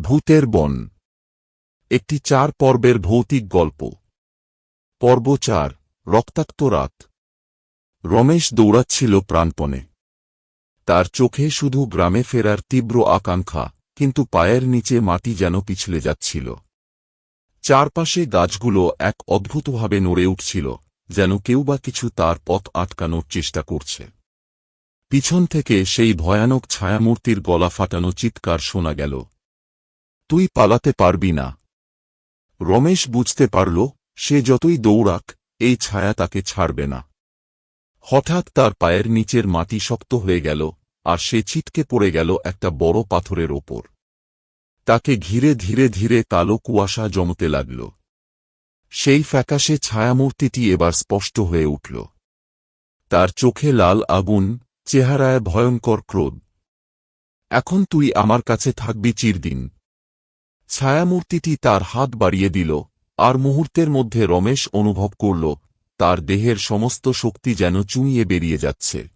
ভূতের বন। একটি চার পর্বের ভৌতিক গল্প। পর্ব চার, রক্তাক্ত রাত। রমেশ দৌড়াচ্ছিল প্রাণপণে। তার চোখে শুধু গ্রামে ফেরার তীব্র আকাঙ্ক্ষা, কিন্তু পায়ের নিচে মাটি যেন পিছলে যাচ্ছিল। চারপাশে গাছগুলো এক অদ্ভুতভাবে নড়ে উঠছিল, যেন কেউ বা কিছু তার পথ আটকানোর চেষ্টা করছে। পিছন থেকে সেই ভয়ানক ছায়ামূর্তির গলা ফাটানো চিৎকার শোনা গেল। তুই পালাতে পারবি না। রমেশ বুঝতে পারল, সে যতই দৌড়াক, এই ছায়া তাকে ছাড়বে না। হঠাৎ তার পায়ের নিচের মাটি শক্ত হয়ে গেল, আর সে ছিটকে পড়ে গেল একটা বড় পাথরের ওপর। তাকে ঘিরে ধীরে ধীরে কালো কুয়াশা জমতে লাগল। সেই ফ্যাকাশে ছায়ামূর্তিটি এবার স্পষ্ট হয়ে উঠল। তার চোখে লাল আগুন, চেহারায় ভয়ঙ্কর ক্রোধ। এখন তুই আমার কাছে থাকবি চিরদিন। ছায়ামূর্তিটি তার হাত বাড়িয়ে দিল, আর মুহূর্তের মধ্যে রমেশ অনুভব করল, তার দেহের সমস্ত শক্তি যেন চুঁইয়ে বেরিয়ে যাচ্ছে।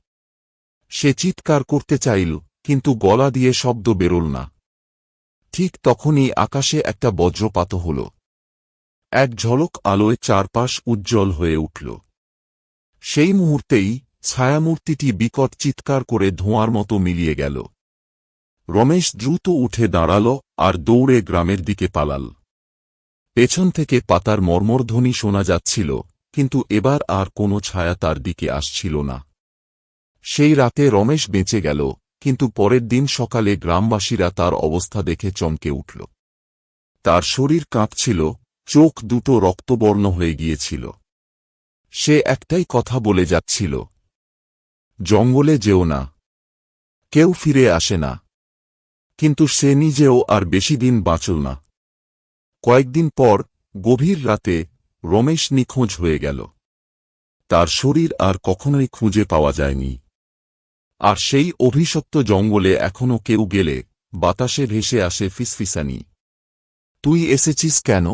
সে চিৎকার করতে চাইল, কিন্তু গলা দিয়ে শব্দ বেরোল না। ঠিক তখনই আকাশে একটা বজ্রপাত হল। এক ঝলক আলোয় চারপাশ উজ্জ্বল হয়ে উঠল। সেই মুহূর্তেই ছায়ামূর্তিটি বিকট চিৎকার করে ধোঁয়ার মতো মিলিয়ে গেল। রমেশ দ্রুত উঠে দাঁড়াল আর দৌড়ে গ্রামের দিকে পালাল। পেছন থেকে পাতার মর্মরধ্বনি শোনা যাচ্ছিল, কিন্তু এবার আর কোনো ছায়া তার দিকে আসছিল না। সেই রাতে রমেশ বেঁচে গেল, কিন্তু পরের দিন সকালে গ্রামবাসীরা তার অবস্থা দেখে চমকে উঠল। তার শরীর কাঁপছিল, চোখ দুটো রক্তবর্ণ হয়ে গিয়েছিল। সে একটাই কথা বলে যাচ্ছিল, জঙ্গলে যেও না। কেউ ফিরে আসে না। কিন্তু সে নিজেও আর বেশি দিন বাঁচল না। কয়েকদিন পর, গভীর রাতে, রমেশ নিখোঁজ হয়ে গেল। তার শরীর আর কখনোই খুঁজে পাওয়া যায়নি। আর সেই অভিশপ্ত জঙ্গলে এখনও কেউ গেলে, বাতাসে ভেসে আসে ফিসফিসানি। তুই এসেছিস কেন?